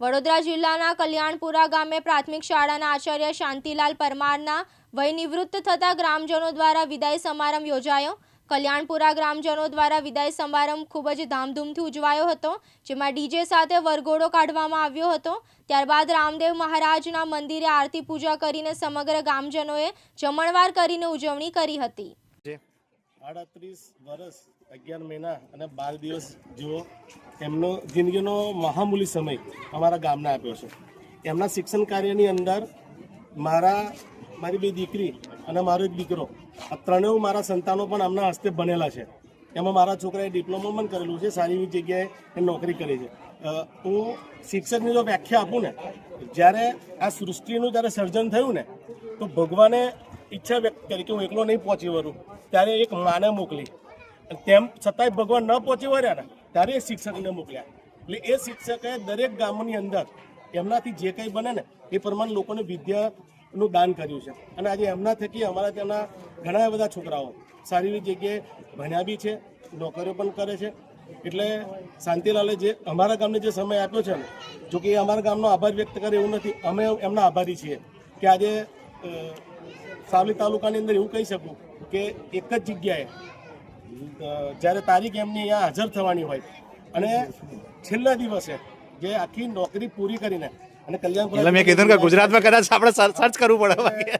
વડોદરા જિલ્લાના કલ્યાણપુરા ગામે પ્રાથમિક શાળાના આચાર્ય શાંતિલાલ પરમારના વય નિવૃત્ત થતા ગ્રામજનો દ્વારા વિદાય સમારંભ યોજાયો. કલ્યાણપુરા ગ્રામજનો દ્વારા વિદાય સમારંભ ખૂબ જ ધામધૂમથી ઉજવાયો હતો, જેમાં ડીજે સાથે વરઘોડો કાઢવામાં આવ્યો હતો. ત્યારબાદ રામદેવ મહારાજના મંદિરે આરતી પૂજા કરીને સમગ્ર ગામજનોએ જમણવાર કરીને ઉજવણી કરી હતી. આડત્રીસ વર્ષ, અગિયાર મહિના અને બાર દિવસ જેવો એમનો જિંદગીનો મહામૂલી સમય અમારા ગામને આપ્યો છે. એમના શિક્ષણ કાર્યની અંદર મારા, મારી બે દીકરી અને મારો એક દીકરો, આ ત્રણેય મારા સંતાનો પણ આમના હસ્તે બનેલા છે. એમાં મારા છોકરાએ ડિપ્લોમા પણ કરેલું છે, સારી એવી જગ્યાએ એ નોકરી કરી છે. હું શિક્ષકની જો વ્યાખ્યા આપું ને, જ્યારે આ સૃષ્ટિનું જ્યારે સર્જન થયું ને, તો ભગવાને ઈચ્છા વ્યક્ત કરી કે હું એકલો નહીં પહોંચી વળું. ત્યારે એક માને મોકલી. અને તેમ છતાંય ભગવાન ન પહોંચી વળ્યા ને, ત્યારે એ શિક્ષકને મોકલ્યા. એટલે એ શિક્ષકે દરેક ગામની અંદર એમનાથી જે કંઈ બને ને, એ પ્રમાણે લોકોને વિદ્યાનું દાન કર્યું છે. અને આજે એમના થકી અમારા ત્યાંના ઘણા બધા છોકરાઓ સારી એવી જગ્યાએ ભણ્યા બી છે, નોકરીઓ પણ કરે છે. એટલે શાંતિલાલે જે અમારા ગામને જે સમય આપ્યો છે ને, જો કે એ અમારા ગામનો આભાર વ્યક્ત કરે એવું નથી. અમે એમના આભારી છીએ કે આજે સાવલી તાલુકાની અંદર એવું કહી શકું કે એક જ જગ્યાએ જ્યારે તારીખ એમની અહીંયા હાજર થવાની હોય. અને છેલ્લા દિવસે જે આખી નોકરી પૂરી કરીને અને કલ્યાણ મેં કીધું કે ગુજરાતમાં કદાચ આપણે સર્ચ કરવું પડે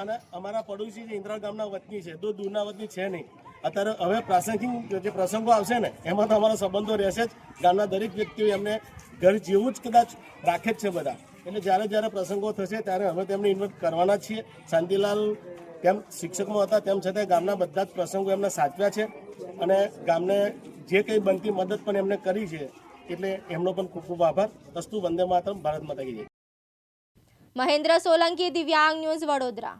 અને અમારા પડોશી જે ઇન્દ્રા ગામના વતની છે તો દૂરના વતની છે નહીં. અત્યારે હવે પ્રાસંગિક જે પ્રસંગો આવશે ને એમાં તો અમારા સંબંધો રહેશે જ. ગામના દરેક વ્યક્તિઓ એમને ઘર જેવું જ કદાચ રાખે જ છે બધા. એટલે જ્યારે જ્યારે પ્રસંગો થશે ત્યારે અમે તેમને ઇન્વાઇટ કરવાના છીએ. શાંતિલાલ તેમ શિક્ષકમાં હતા, તેમ છતાં ગામના બધા જ પ્રસંગો એમને સાચવ્યા છે. અને ગામને જે કંઈ બનતી મદદ પણ એમને કરી છે, એટલે એમનો પણ ખૂબ ખૂબ આભાર. અસ્તુ વંદે માતરમ, ભારત માતા કી જય. મહેન્દ્ર સોલંકી, દિવ્યાંગ ન્યૂઝ વડોદરા.